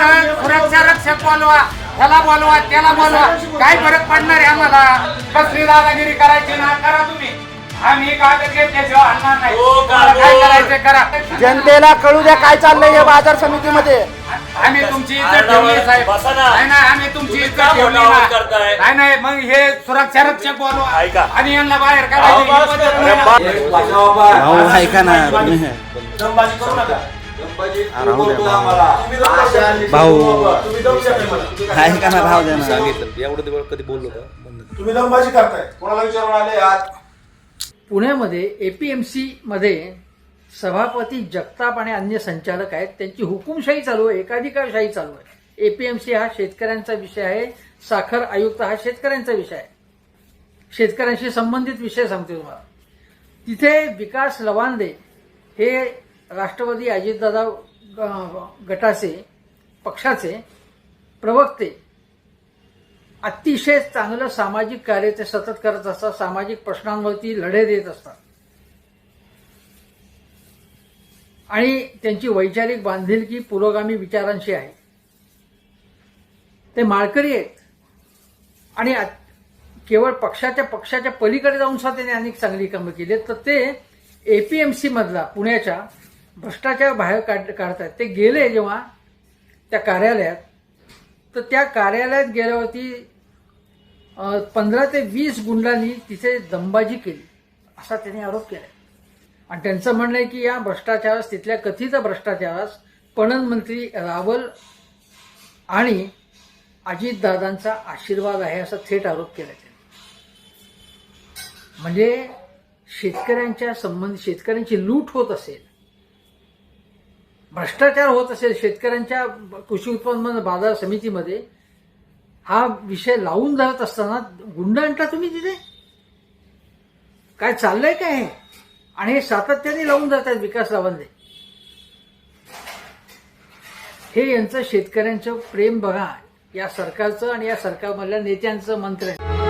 रक्षक बोलवा त्याला बोलवा त्याला बोलवा. काय फरक पडणार आहे आम्हाला. कसली दादागिरी करायची ना करा तुम्ही. आम्ही कागद घेतल्याशिवाय आणणार नाही. हो, तुम्हाला काय. करायचं करा. जनतेला कळू द्या काय चाललंय या बाजार समितीमध्ये. आम्ही तुमची इज्जत ठेवली साहेब. बसा ना. नाही नाही आम्ही तुमची तुम्ही इज्जत का ठेवली ना करताय? नाही नाही मग हे सुरक्षा रक्षक बोलवा. ऐका. आणि यांना बाहेर काढायची ही पद्धत. नाही. ना. ऐका ना तुम्ही दमबाजी करू नका. राहू द्या भाऊ. ऐका ना राहू द्या ना. सांगितलं. एवढं दिवस कधी बोललो का? तुम्ही दमबाजी करताय. कोणाला विचारून आले आज? पुण्यामध्ये एपीएमसी मध्ये सभापती जगताप आणि अन्य संचालक आहेत. त्यांची हुकुमशाही चालू आहे. एकाधिकारशाही चालू आहे. एपीएमसी हा शेतकऱ्यांचा विषय आहे. साखर आयुक्त हा शेतकऱ्यांचा विषय आहे. शेतकऱ्यांशी संबंधित विषय सांगते तुम्हाला. तिथे विकास लवांदे हे राष्ट्रवादी अजितदादा गटाचे पक्षाचे प्रवक्ते अतिशय चांगलं सामाजिक कार्य ते सतत करत असतात सामाजिक प्रश्नांवरती लढे देत असतात. आणि त्यांची वैचारिक बांधिलकी पुरोगामी विचारांशी आहे. ते माळकरी आहेत. आणि केवळ पक्षाच्या पक्षाच्या पलीकडे जाऊन सुद्धा त्यांनी अनेक चांगली कामं केली आहेत. तर ते एपीएमसी मधला पुण्याच्या भ्रष्टाचार बाहेर काढ काढतात ते गेले जेव्हा त्या कार्यालयात तर त्या कार्यालयात गेल्यावरती पंधरा ते वीस गुंडांनी तिथे दंबाजी केली. असा त्यांनी आरोप केला आणि त्यांचं म्हणणं आहे की या भ्रष्टाचारास तिथल्या कथित भ्रष्टाचारास पणन मंत्री रावल आणि अजितदादांचा आशीर्वाद आहे असा थेट आरोप केला त्यांनी. म्हणजे शेतकऱ्यांच्या संबंध शेतकऱ्यांची लूट होत असेल भ्रष्टाचार होत असेल शेतकऱ्यांच्या कृषी उत्पन्न बाजार समितीमध्ये हा विषय लावून धरत असताना गुंड आणता तुम्ही तिथे? काय चाललंय काय हे? आणि हे सातत्याने लावून जात आहेत विकास रावंदे हे यांचं शेतकऱ्यांचं प्रेम बघा या सरकारचं आणि या सरकारमधल्या नेत्यांचं मंत्र आहे.